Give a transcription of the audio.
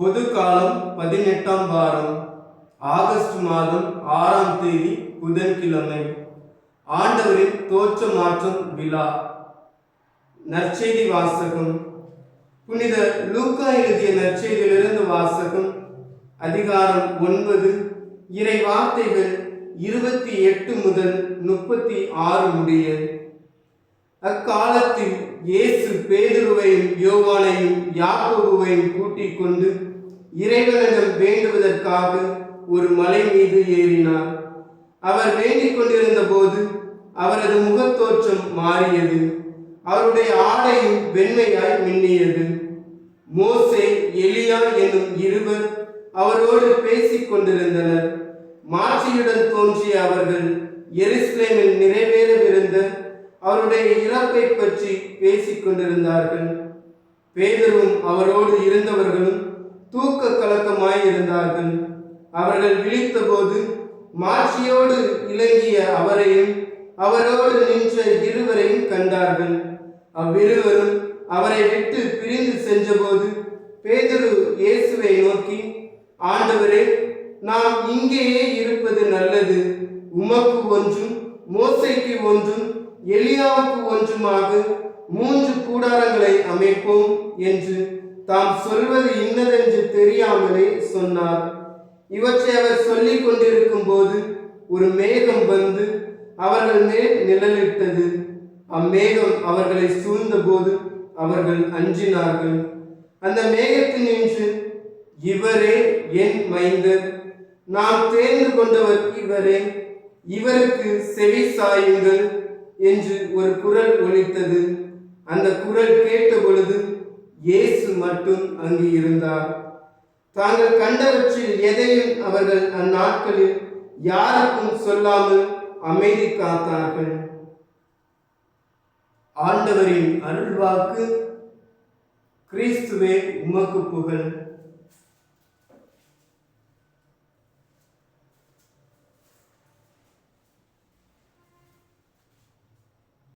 பொது காலம் பதினெட்டாம் வாரம் ஆகஸ்ட் மாதம் ஆறாம் தேதி புதன்கிழமை. ஆண்டவரின் தோற்ற மாற்றம் விழா. நற்செய்தி வாசகம். புனித லூக்கா எழுதிய நற்செய்தியிலிருந்து வாசகம் அதிகாரம் ஒன்பது இறை வார்த்தைகள் இருபத்தி எட்டு முதல் முப்பத்தி ஆறு முடிய. அக்காலத்தில் இயேசு பேதுருவையும் யோவானையும் யாக்கோபுவையும் கூட்டிக் கொண்டு இறைவனிடம் வேண்டுவதற்காக ஒரு மலை மீது ஏறினார். அவர் வேண்டிக் கொண்டிருந்த போது அவரது முகத்தோற்றம் மாறியது. அவருடைய ஆடையும் வெண்மையாய் மின்னியது. மோசே எலியா என்னும் இருவர் அவரோடு பேசிக் கொண்டிருந்தனர். மாட்சியுடன் தோன்றிய அவர்கள் எருசலேமில் நிறைவேறவிருந்த அவருடைய இறப்பை பற்றி பேசிக் கொண்டிருந்தார்கள். பேதரும் அவரோடு இருந்தவர் தூக்க கலக்கமாய் இருந்தார்கள். அவர்கள் விழித்தபோது மாட்சியோடு இலங்கிய அவரையும் அவரோடு நின்ற இருவரையும் கண்டார்கள். அவ்விருவரும் அவரை விட்டு பிரிந்து சென்றபோது பேதரு இயேசுவை நோக்கி ஆண்டவரே நாம் இங்கேயே இருப்பது நல்லது. உமக்கு ஒன்றும் மோசைக்கு ஒன்றும் எலியாவுக்கு ஒன்றுமாக மூன்று கூடாரங்களை அமைப்போம் என்று தாம் சொல்வது இன்னதென்று தெரியாமலே சொன்னார். இவற்றை அவர் சொல்லி கொண்டிருக்கும் போது ஒரு மேகம் வந்து அவர்கள் மேல் நிழலிட்டது. அம்மேகம் அவர்களை சூழ்ந்தபோது அவர்கள் அஞ்சினார்கள். அந்த மேகத்தினின்று இவரே என் மைந்தர் நாம் தேர்ந்து கொண்டவர் இவரே இவருக்கு செவி சாயுங்கள் என்று ஒரு குரல் ஒலித்தது. அந்த குரல் கேட்ட பொழுது இயேசு மட்டும் அங்கு இருந்தார். தாங்கள் கண்டவற்றில் எதையும் அவர்கள் அந்நாட்களில் யாருக்கும் சொல்லாமல் அமைதி காத்தார்கள். ஆண்டவரின் அருள்வாக்கு கிறிஸ்துவே உமக்கு புகழ்.